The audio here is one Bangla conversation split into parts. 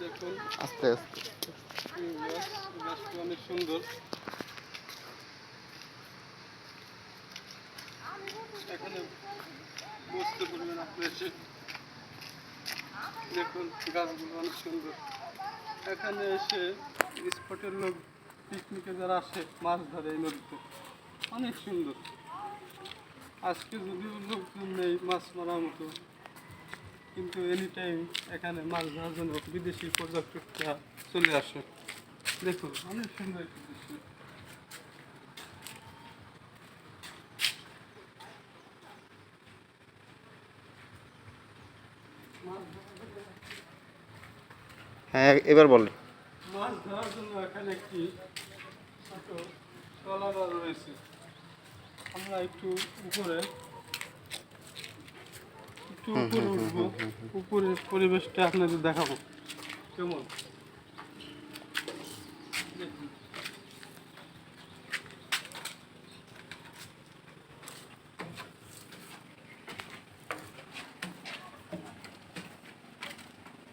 আস্তে আস্তে। গাছ অনেক সুন্দর এখানে বসতে পারবেন আপনি এসে দেখুন গাছগুলো অনেক সুন্দর। এখানে এসে স্পটের লোক পিকনিকে যারা আসে মাছ ধরে এই নদীতে। অনেক সুন্দর। আজকে যদিও লোকজন নেই মাছ মারার মতো। কিন্তু এনি টাইম এখানে মাছ ধরার জন্য বিদেশি পর্যটকরা চলে আসে। দেখুন অনেক সুন্দর একটি দৃশ্য। হ্যাঁ এবার বলেন মাছ ধরার জন্য এখানে একটি ছোট ট্রলার রয়েছে। আমরা একটু উপরে একটু উপরে উঠবো উপরের পরিবেশটা আপনাদের দেখাবো কেমন দেখুন।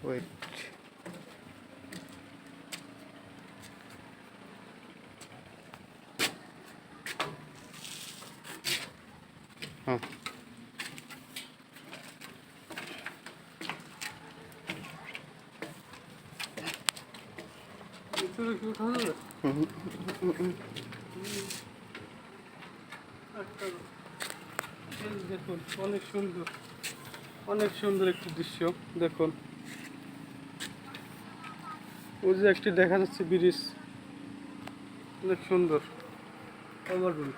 ওয়েট দেখুন অনেক সুন্দর অনেক সুন্দর একটি দৃশ্য দেখুন ওই যে একটি দেখা যাচ্ছে ব্রিজ অনেক সুন্দর সুন্দর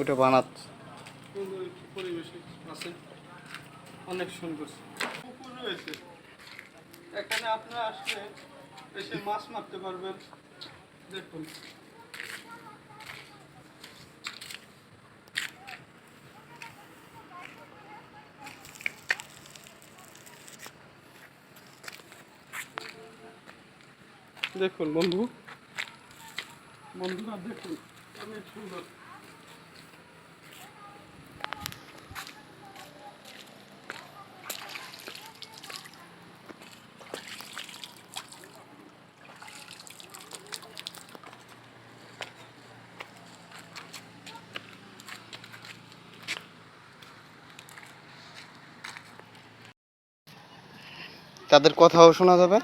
ওটা বানাচ্ছে। সুন্দর একটি পরিবেশ আছে অনেক সুন্দর। পুকুর রয়েছে। এখানে আপনারা আসলে এসে মাছ মারতে পারবেন। দেখুন। দেখুন বন্ধু। বন্ধুরা, দেখুন। অনেক সুন্দর। তাদের কথাও শোনা যাবে।